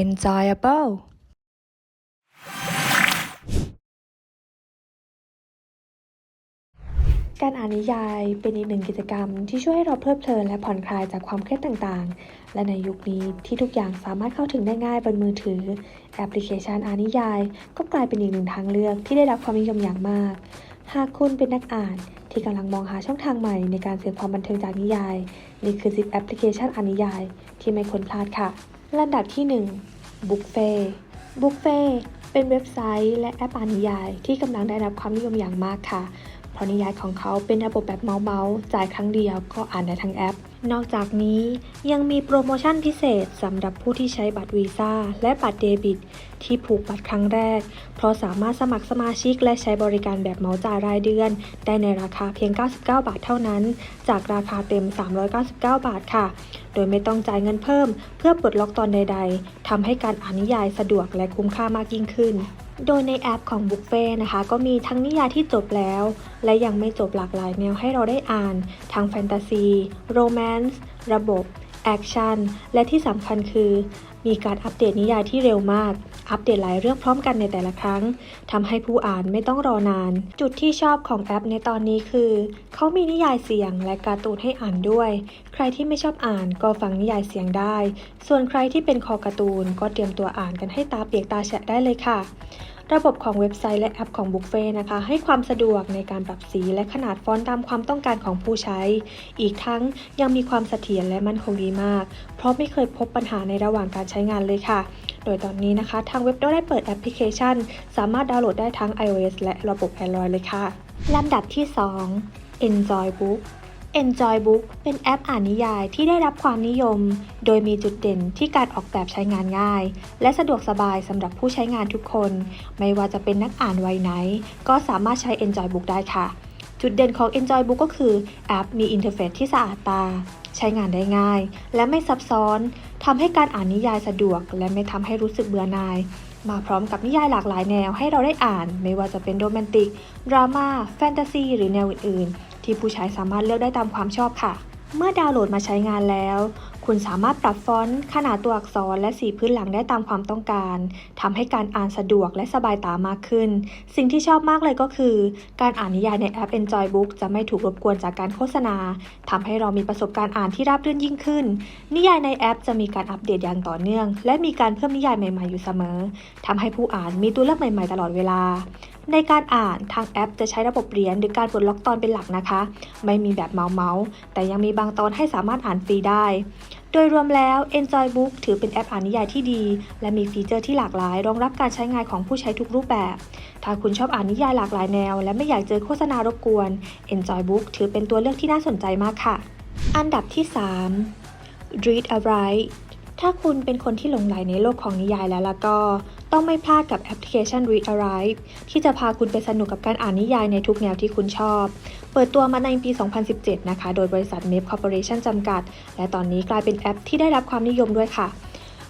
enjoyable การอ่านนิยายเป็นอีกหนึ่งกิจกรรมที่ช่วยให้เราเพลิดเพลินและผ่อนคลายจากความเครียดต่างๆ และในยุคนี้ที่ทุกอย่างสามารถเข้าถึงได้ง่ายบนมือถือ แอปพลิเคชันอ่านนิยาย ก็กลายเป็นอีกหนึ่งทางเลือกที่ได้รับความนิยมอย่างมาก หากคุณเป็นนักอ่านที่กำลังมองหาช่องทางใหม่ในการเสพความบันเทิงจากนิยาย นี่คือ 10 แอปพลิเคชันอ่านนิยาย ที่ไม่ควรพลาดค่ะ ลำดับที่ 1 บุ๊กเฟ่บุ๊กเฟ่เป็นเว็บไซต์และแอปอ่านนิยายที่กำลังได้รับความนิยมอย่างมากค่ะ รนิยายของเขาเป็นระบบแบบเมาส์จ่ายครั้งเดียวก็อ่านได้ทั้งแอป นอกจากนี้ยังมีโปรโมชั่นพิเศษสำหรับผู้ที่ใช้บัตรวีซ่าและบัตรเดบิต ที่ผูกบัตรครั้งแรก เพราะสามารถสมัครสมาชิกและใช้บริการแบบเหมาจ่ายรายเดือน ได้ในราคาเพียง 99 บาทเท่านั้น จากราคาเต็ม 399 บาทค่ะ โดยไม่ต้องจ่ายเงินเพิ่ม เพื่อปลดล็อกตอนใด ๆทำให้การอ่านนิยายสะดวกและคุ้มค่ามากยิ่งขึ้น โดยในแอปของ b o o k f a นะคะ ก็มีทั้งนิยายที่จบแล้ว และยังไม่จบหลากหลายแนวให้เราได้อ่าน ทั้งแฟนตาซี โรแมนต์ ระบบ แอคชั่น และที่สำคัญคือ มีการอัปเดตนิยายที่เร็วมาก อัปเดตหลายเรื่องพร้อมกันในแต่ละครั้งทำให้ผู้อ่านไม่ต้องรอนาน จุดที่ชอบของแอปในตอนนี้คือ เขามีนิยายเสียงและการ์ตูนให้อ่านด้วย ใครที่ไม่ชอบอ่านก็ฟังนิยายเสียงได้ ส่วนใครที่เป็นคอการ์ตูนก็เตรียมตัวอ่านกันให้ตาเปียกตาแฉะได้เลยค่ะ ระบบของเว็บไซต์และแอปของ b o o k f a i r นะคะ ให้ความสะดวกในการปรับสีและขนาดฟอนต์ตามความต้องการของผู้ใช้ อีกทั้งยังมีความเสถียรและมั่นคงดีมาก เพราะไม่เคยพบปัญหาในระหว่างการใช้งานเลยค่ะ โดยตอนนี้นะคะ ทางเว็บได้เปิดแอปพลิเคชัน สามารถดาวน์โหลดได้ทั้ง iOS และระบบ Android เลยค่ะลำดับที่ 2 Enjoy Book Enjoy Book เป็นแอปอ่านนิยายที่ได้รับความนิยม โดยมีจุดเด่นที่การออกแบบใช้งานง่าย และสะดวกสบายสำหรับผู้ใช้งานทุกคน ไม่ว่าจะเป็นนักอ่านวัยไหน ก็สามารถใช้ Enjoy Book ได้ค่ะ จุดเด่นของ Enjoy Book ก็คือแอปมีอินเทอร์เฟซที่สะอาดตา ใช้งานได้ง่าย และไม่ซับซ้อนทำให้การอ่านนิยายสะดวก และไม่ทำให้รู้สึกเบื่อหน่ายมาพร้อมกับนิยายหลากหลายแนวให้เราได้อ่าน ไม่ว่าจะเป็นโรแมนติก ดราม่า แฟนตาซี หรือแนวอื่นๆ ที่ผู้ใช้สามารถเลือกได้ตามความชอบค่ะ เมื่อดาวน์โหลดมาใช้งานแล้วคุณสามารถปรับฟอนต์ขนาดตัวอักษรและสีพื้นหลังได้ตามความต้องการทำให้การอ่านสะดวกและสบายตามากขึ้น สิ่งที่ชอบมากเลยก็คือ การอ่านนิยายในแอป Enjoy Book จะไม่ถูกรบกวนจากการโฆษณาทำให้เรามีประสบการณ์อ่านที่ราบรื่นยิ่งขึ้น นิยายในแอปจะมีการอัปเดตอย่างต่อเนื่อง และมีการเพิ่มนิยายใหม่ๆอยู่เสมอทำให้ผู้อ่านมีตัวเลือกใหม่ๆ ตลอดเวลา ในการอ่านทางแอปจะใช้ระบบเหรียญหรือการปลดล็อกตอนเป็นหลักนะคะ ไม่มีแบบเมาส์แต่ยังมีบางตอนให้สามารถอ่านฟรีได้ โดยรวมแล้ว Enjoy Book ถือเป็นแอปอ่านนิยายที่ดี และมีฟีเจอร์ที่หลากหลาย รองรับการใช้งานของผู้ใช้ทุกรูปแบบ ถ้าคุณชอบอ่านนิยายหลากหลายแนว และไม่อยากเจอโฆษณารบกวน Enjoy Book ถือเป็นตัวเลือกที่น่าสนใจมากค่ะ อันดับที่ 3 Read a Write ถ้าคุณเป็นคนที่หลงใหลในโลกของนิยายแล้วล่ะก็ ต้องไม่พลาดกับแอปพลิเคชัน Read a Write ที่จะพาคุณไปสนุกกับการอ่านนิยายในทุกแนวที่คุณชอบ เปิดตัวมาในปี 2017 นะคะ โดยบริษัท m a p Corporation จำกัด และตอนนี้กลายเป็นแอปที่ได้รับความนิยมด้วยค่ะ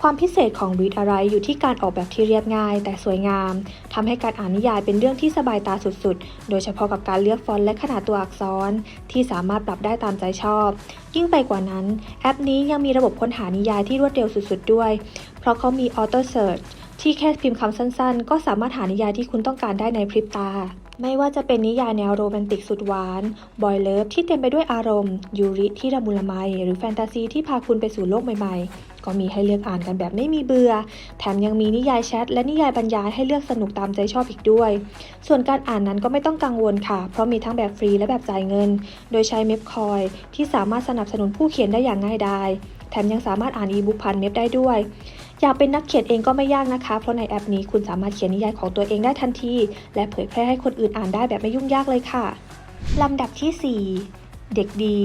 ความพิเศษของ Read a Write อยู่ที่การออกแบบที่เรียบง่าย แต่สวยงาม ทำให้การอ่านนิยายเป็นเรื่องที่สบายตาสุดๆ โดยเฉพาะกับการเลือกฟอนต์และขนาดตัวอักษร ที่สามารถปรับได้ตามใจชอบ ยิ่งไปกว่านั้น แอปนี้ยังมีระบบค้นหานิยายที่รวดเร็วสุดๆ ด้วย เพราะเขามี Auto Search ที่แค่พิมพ์คำสั้นๆ ก็สามารถหานิยายที่คุณต้องการได้ในพริบตา ไม่ว่าจะเป็นนิยายแนวโรแมนติกสุดหวานบอยเลิฟที่เต็มไปด้วยอารมณ์ยูริที่ละมุนละไมหรือแฟนตาซีที่พาคุณไปสู่โลกใหม่ๆ ก็มีให้เลือกอ่านกันแบบไม่มีเบื่อ แถมยังมีนิยายแชทและนิยายบรรยายให้เลือกสนุกตามใจชอบอีกด้วย ส่วนการอ่านนั้นก็ไม่ต้องกังวลค่ะ เพราะมีทั้งแบบฟรีและแบบจ่ายเงิน โดยใช้เมพคอยที่สามารถสนับสนุนผู้เขียนได้อย่างง่ายดายแถมยังสามารถอ่านอีบุ๊กผ่านเมพได้ด้วย อยากเป็นนักเขียนเองก็ไม่ยากนะคะ เพราะในแอปนี้คุณสามารถเขียนนิยายของตัวเองได้ทันที และเผยแพร่ให้คนอื่นอ่านได้แบบไม่ยุ่งยากเลยค่ะ ลำดับที่ 4 เด็กดี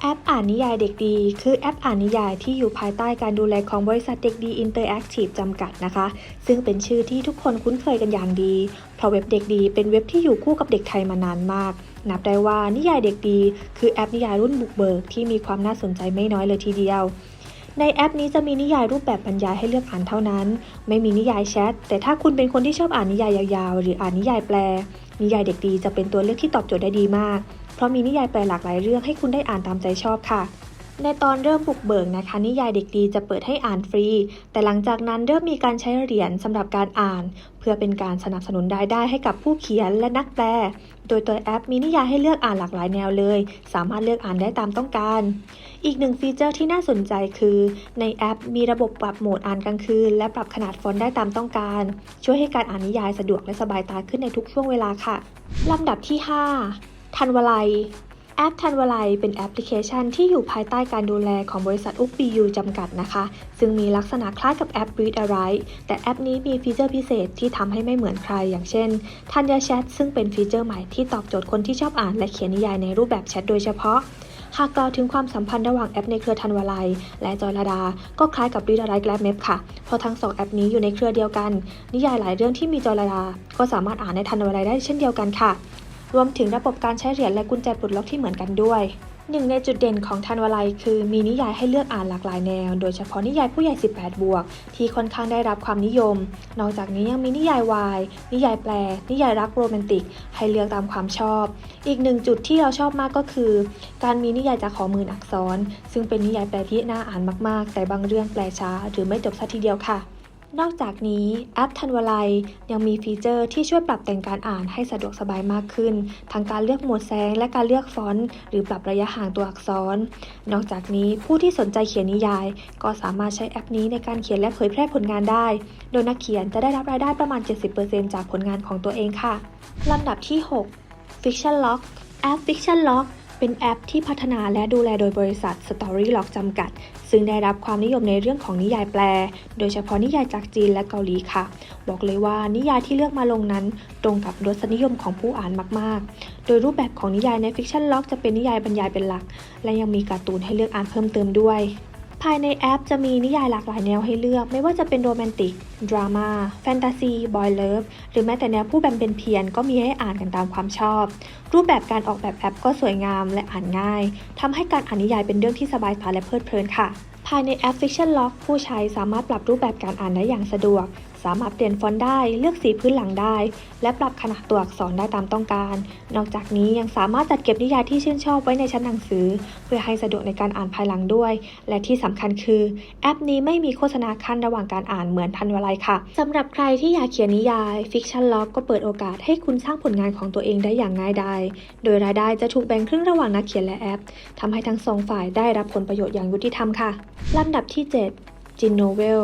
แอปอ่านนิยายเด็กดี คือแอปอ่านนิยายที่อยู่ภายใต้การดูแลของบริษัทเด็กดีอินเตอร์แอคทีฟจำกัดนะคะ ซึ่งเป็นชื่อที่ทุกคนคุ้นเคยกันอย่างดี เพราะเว็บเด็กดีเป็นเว็บที่อยู่คู่กับเด็กไทยมานานมากนับได้ว่านิยายเด็กดี คือแอปนิยายรุ่นบุกเบิกที่มีความน่าสนใจไม่น้อยเลยทีเดียว ในแอปนี้จะมีนิยายรูปแบบบรรยายให้เลือกอ่านเท่านั้น ไม่มีนิยายแชท แต่ถ้าคุณเป็นคนที่ชอบอ่านนิยายยาวๆ หรืออ่านนิยายแปล นิยายเด็กดีจะเป็นตัวเลือกที่ตอบโจทย์ได้ดีมาก เพราะมีนิยายแปลหลากหลายเรื่องให้คุณได้อ่านตามใจชอบค่ะ ในตอนเริ่มบุกเบิกนะคะ นิยายเด็กดีจะเปิดให้อ่านฟรี แต่หลังจากนั้นเริ่มมีการใช้เหรียญสำหรับการอ่าน เพื่อเป็นการสนับสนุนรายได้ให้กับผู้เขียนและนักแปล โดยตัวแอปมีนิยายให้เลือกอ่านหลากหลายแนวเลย สามารถเลือกอ่านได้ตามต้องการ อีกหนึ่งฟีเจอร์ที่น่าสนใจคือ ในแอปมีระบบปรับโหมดอ่านกลางคืน และปรับขนาดฟอนต์ได้ตามต้องการ ช่วยให้การอ่านนิยายสะดวกและสบายตาขึ้นในทุกช่วงเวลาค่ะลำดับที่ 5 ทันวลัย แอปทันวลัยเป็นแอปพลิเคชันที่อยู่ภายใต้การดูแลของบริษัทอุปปียูจำกัดนะคะ ซึ่งมีลักษณะคล้ายกับแอป Read a Write แต่แอปนี้มีฟีเจอร์พิเศษที่ทำให้ไม่เหมือนใคร อย่างเช่นทันยาแชทซึ่งเป็นฟีเจอร์ใหม่ที่ตอบโจทย์คนที่ชอบอ่านและเขียนนิยายในรูปแบบแชทโดยเฉพาะ หากกล่าวถึงความสัมพันธ์ระหว่างแอปในเครือทันวลัย และจอยลดา ก็คล้ายกับ Read a Write และ Map ค่ะ เพราะทั้งสองแอปนี้อยู่ในเครือเดียวกัน นิยายหลายเรื่องที่มีจอยลดา ก็สามารถอ่านในทันวลัยได้เช่นเดียวกันค่ะ รวมถึงระบบการใช้เหรียญและกุญแจปลดล็อกที่เหมือนกันด้วยหนึ่งในจุดเด่นของทันวลัยคือมีนิยายให้เลือกอ่านหลากหลายแนว โดยเฉพาะนิยายผู้ใหญ่ 18 บวก ที่ค่อนข้างได้รับความนิยม นอกจากนี้ยังมีนิยายวาย นิยายแปล นิยายรักโรแมนติก ให้เลือกตามความชอบ อีกหนึ่งจุดที่เราชอบมากก็คือ การมีนิยายจากขอมืออักษร ซึ่งเป็นนิยายแปลที่น่าอ่านมาก ๆ แต่บางเรื่องแปลช้า หรือไม่จบสักทีเดียวค่ะ นอกจากนี้แอปทันวลัยยังมีฟีเจอร์ที่ช่วยปรับแต่งการอ่านให้สะดวกสบายมากขึ้น ทั้งการเลือกโหมดแสงและการเลือกฟอนต์ หรือปรับระยะห่างตัวอักษร นอกจากนี้ผู้ที่สนใจเขียนนิยาย ก็สามารถใช้แอปนี้ในการเขียนและเผยแพร่ผลงานได้ โดยนักเขียนจะได้รับรายได้ประมาณ 70%จากผลงานของตัวเองค่ะ ลำดับที่ 6 Fiction Lock แอป Fiction Lock เป็นแอปที่พัฒนาและดูแลโดยบริษัท Storylock จำกัด ซึ่งได้รับความนิยมในเรื่องของนิยายแปล โดยเฉพาะนิยายจากจีนและเกาหลีค่ะ บอกเลยว่านิยายที่เลือกมาลงนั้น ตรงกับรสนิยมของผู้อ่านมาก ๆ โดยรูปแบบของนิยายใน Fiction Lock จะเป็นนิยายบรรยายเป็นหลัก และยังมีการ์ตูนให้เลือกอ่านเพิ่มเติมด้วย ภายในแอปจะมีนิยายหลากหลายแนวให้เลือก ไม่ว่าจะเป็นโรแมนติก ดราม่า แฟนตาซี บอยเลิฟ หรือแม้แต่แนวผู้แบมเป็นเพียนก็มีให้อ่านกันตามความชอบ รูปแบบการออกแบบแอปก็สวยงามและอ่านง่ายทำให้การอ่านนิยายเป็นเรื่องที่สบายตาและเพลิดเพลินค่ะ ภายในแอป Fiction Lock ผู้ใช้สามารถปรับรูปแบบการอ่านได้อย่างสะดวก สามารถเปลี่ยนฟอนต์ได้ เลือกสีพื้นหลังได้ และปรับขนาดตัวอักษรได้ตามต้องการ นอกจากนี้ยังสามารถจัดเก็บนิยายที่ชื่นชอบไว้ในชั้นหนังสือ เพื่อให้สะดวกในการอ่านภายหลังด้วย และที่สำคัญคือ แอปนี้ไม่มีโฆษณาขั้นระหว่างการอ่านเหมือนทันวลัยค่ะสำหรับใครที่อยากเขียนนิยาย Fiction Lock ก็เปิดโอกาสให้คุณสร้างผลงานของตัวเองได้อย่างง่ายดาย โดยรายได้จะถูกแบ่งครึ่งระหว่างนักเขียนและแอปทำให้ทั้งสองฝ่ายได้รับผลประโยชน์อย่างยุติธรรมค่ะลำดับที่7 Gin Novel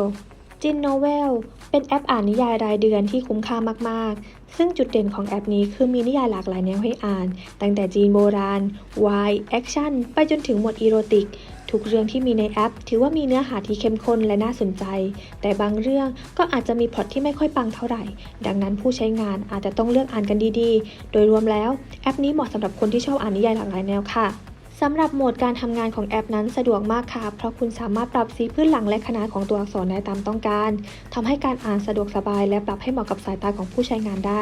จินโนเวลเป็นแอปอ่านนิยายรายเดือนที่คุ้มค่ามาก ๆ ซึ่งจุดเด่นของแอปนี้คือมีนิยายหลากหลายแนวให้อ่าน ตั้งแต่จีนโบราณ วาย แอคชั่น ไปจนถึงหมวดอีโรติก ทุกเรื่องที่มีในแอป ถือว่ามีเนื้อหาที่เข้มข้นและน่าสนใจ แต่บางเรื่องก็อาจจะมีพล็อตที่ไม่ค่อยปังเท่าไหร่ ดังนั้นผู้ใช้งานอาจจะต้องเลือกอ่านกันดี ๆ โดยรวมแล้วแอปนี้เหมาะสำหรับคนที่ชอบอ่านนิยายหลากหลายแนวค่ะ สำหรับโหมดการทำงานของแอปนั้นสะดวกมากค่ะ เพราะคุณสามารถปรับสีพื้นหลังและขนาดของตัวอักษรได้ตามต้องการทำให้การอ่านสะดวกสบาย และปรับให้เหมาะกับสายตาของผู้ใช้งานได้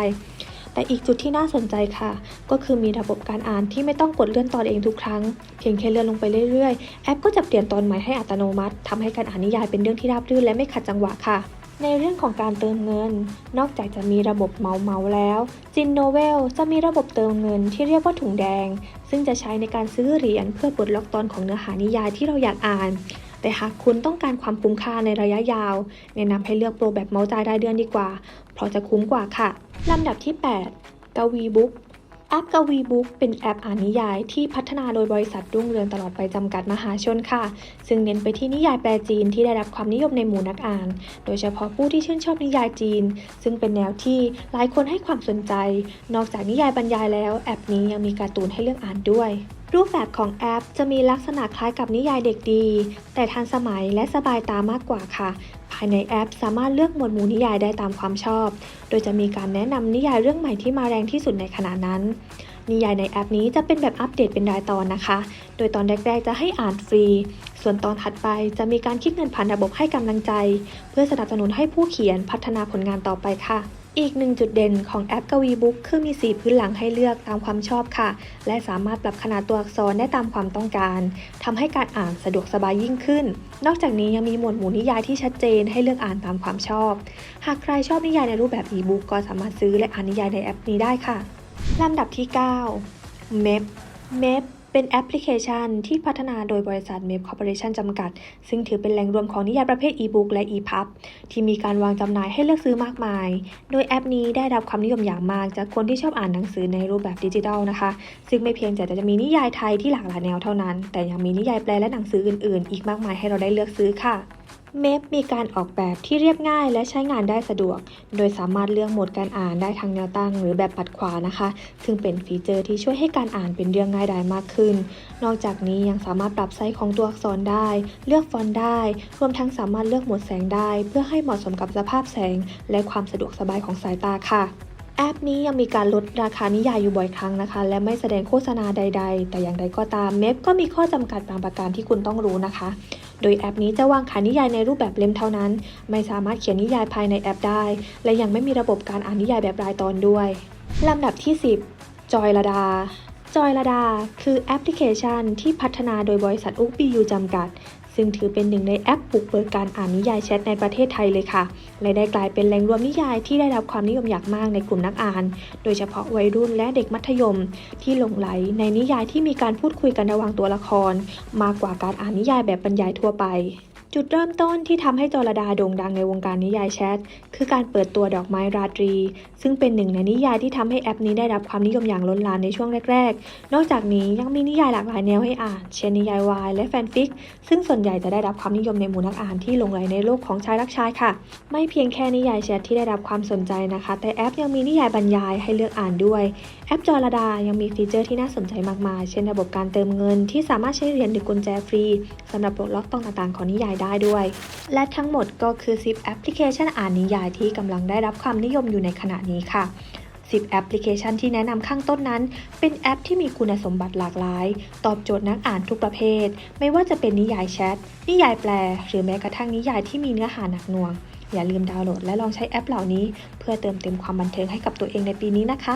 แต่อีกจุดที่น่าสนใจค่ะ ก็คือมีระบบการอ่านที่ไม่ต้องกดเลื่อนตอนเองทุกครั้ง เพียงแค่เลื่อนลงไปเรื่อยๆ แอปก็จะเปลี่ยนตอนใหม่ให้อัตโนมัติทำให้การอ่านนิยายเป็นเรื่องที่ราบรื่นและไม่ขัดจังหวะค่ะ ในเรื่องของการเติมเงิน นอกจากจะมีระบบเมาเมาแล้ว จินโนเวลจะมีระบบเติมเงินที่เรียกว่าถุงแดง ซึ่งจะใช้ในการซื้อเหรียญเพื่อปลดล็อกตอนของเนื้อหานิยายที่เราอยากอ่าน แต่หากคุณต้องการความคุ้มค่าในระยะยาว แนะนำให้เลือกโปรแบบเมาส์จ่ายรายเดือนดีกว่า เพราะจะคุ้มกว่าค่ะ ลำดับที่ 8กวีบุ๊ก แอปกวีบุ๊กเป็นแอปอ่านนิยายที่พัฒนาโดยบริษัทรุ่งเรืองตลอดไปจำกัดมหาชนค่ะ ซึ่งเน้นไปที่นิยายแปลจีนที่ได้รับความนิยมในหมู่นักอ่าน โดยเฉพาะผู้ที่ชื่นชอบนิยายจีน ซึ่งเป็นแนวที่หลายคนให้ความสนใจ นอกจากนิยายบรรยายแล้ว แอปนี้ยังมีการ์ตูนให้เลือกอ่านด้วยรูปแบบของแอปจะมีลักษณะคล้ายกับนิยายเด็กดี แต่ทันสมัยและสบายตามากกว่าค่ะ ภายในแอป สามารถเลือกหมวดหมู่นิยายได้ตามความชอบ โดยจะมีการแนะนำนิยายเรื่องใหม่ที่มาแรงที่สุดในขณะนั้น นิยายในแอปนี้จะเป็นแบบอัปเดตเป็นรายตอนนะคะ โดยตอนแรกๆจะให้อ่านฟรี ส่วนตอนถัดไปจะมีการคิดเงินผ่านระบบให้กำลังใจ เพื่อสนับสนุนให้ผู้เขียนพัฒนาผลงานต่อไปค่ะ อีกหนึ่งจุดเด่นของแอปกวีบุ๊กคือมีสีพื้นหลังให้เลือกตามความชอบค่ะ และสามารถปรับขนาดตัวอักษรได้ตามความต้องการทำให้การอ่านสะดวกสบายยิ่งขึ้น นอกจากนี้ยังมีหมวดหมู่นิยายที่ชัดเจนให้เลือกอ่านตามความชอบ หากใครชอบนิยายในรูปแบบอีบุ๊กก็สามารถซื้อและอ่านนิยายในแอปนี้ได้ค่ะลำดับที่ 9 MEP MEP เป็นแอปพลิเคชันที่พัฒนาโดยบริษัท m a p Corporation จำกัด ซึ่งถือเป็นแหล่งรวมของนิยายประเภท e-book และ e-pub ที่มีการวางจำหน่ายให้เลือกซื้อมากมาย โดยแอปนี้ได้รับความนิยมอย่างมาก จากคนที่ชอบอ่านหนังสือในรูปแบบดิจิทัลนะคะ ซึ่งไม่เพียงแต่จะมีนิยายไทยที่หลากหลายแนวเท่านั้น แต่ยังมีนิยายแปลและหนังสืออื่น ๆ อีกมากมายให้เราได้เลือกซื้อค่ะ เมฟมีการออกแบบที่เรียบง่ายและใช้งานได้สะดวก โดยสามารถเลือกโหมดการอ่านได้ทางแนวตั้งหรือแบบปัดขวานะคะ ซึ่งเป็นฟีเจอร์ที่ช่วยให้การอ่านเป็นเรื่องง่ายดายมากขึ้น นอกจากนี้ยังสามารถปรับไซส์ของตัวอักษรได้ เลือกฟอนต์ได้ รวมทั้งสามารถเลือกโหมดแสงได้ เพื่อให้เหมาะสมกับสภาพแสง และความสะดวกสบายของสายตาค่ะแอปนี้ยังมีการลดราคานิยายอยู่บ่อยครั้งนะคะ และไม่แสดงโฆษณาใด ๆ แต่อย่างใดก็ตามเมฟก็มีข้อจำกัดบางประการที่คุณต้องรู้นะคะ โดยแอปนี้จะวางขายนิยายในรูปแบบเล่มเท่านั้น ไม่สามารถเขียนนิยายภายในแอปได้ และยังไม่มีระบบการอ่านนิยายแบบรายตอนด้วย ลำดับที่ 10 จอยลดาจอยลดา คือแอปพลิเคชันที่พัฒนาโดยบริษัทอุกบียูจำกัด ซึ่งถือเป็นหนึ่งในแอปปลุกเบิกการอ่านนิยายแชทในประเทศไทยเลยค่ะ และได้กลายเป็นแหล่งรวมนิยายที่ได้รับความนิยมอย่างมากในกลุ่มนักอ่าน โดยเฉพาะวัยรุ่นและเด็กมัธยม ที่หลงไหลในนิยายที่มีการพูดคุยกันระหว่างตัวละคร มากกว่าการอ่านนิยายแบบบรรยายทั่วไป จุดเริ่มต้นที่ทำให้จรดาโด่งดังในวงการนิยายแชท คือการเปิดตัวดอกไม้ราตรี ซึ่งเป็นหนึ่งในนิยายที่ทำให้แอปนี้ได้รับความนิยมอย่างล้นหลามในช่วงแรก ๆ นอกจากนี้ยังมีนิยายหลากหลายแนวให้อ่าน เช่นนิยายวายและแฟนฟิก ซึ่งส่วนใหญ่จะได้รับความนิยมในหมู่นักอ่านที่หลงไหลในโลกของชายรักชายค่ะ ไม่เพียงแค่นิยายแชทที่ได้รับความสนใจนะคะ แต่แอปยังมีนิยายบรรยายให้เลือกอ่านด้วย แอปจอรดายังมีฟีเจอร์ที่น่าสนใจมากมาย เช่น ระบบการเติมเงิน ที่สามารถใช้เหรียญหรือกุญแจฟรีสำหรับปลดล็อกต้องต่างๆของนิยายดได้ด้วย และทั้งหมดก็คือ 10 แอปพลิเคชันอ่านนิยายที่กำลังได้รับความนิยมอยู่ในขณะนี้ค่ะ 10 แอปพลิเคชันที่แนะนำข้างต้นนั้น เป็นแอปที่มีคุณสมบัติหลากหลาย ตอบโจทย์นักอ่านทุกประเภท ไม่ว่าจะเป็นนิยายแชท นิยายแปล หรือแม้กระทั่งนิยายที่มีเนื้อหาหนักหน่วง อย่าลืมดาวน์โหลดและลองใช้แอปเหล่านี้ เพื่อเติมเต็มความบันเทิงให้กับตัวเองในปีนี้นะคะ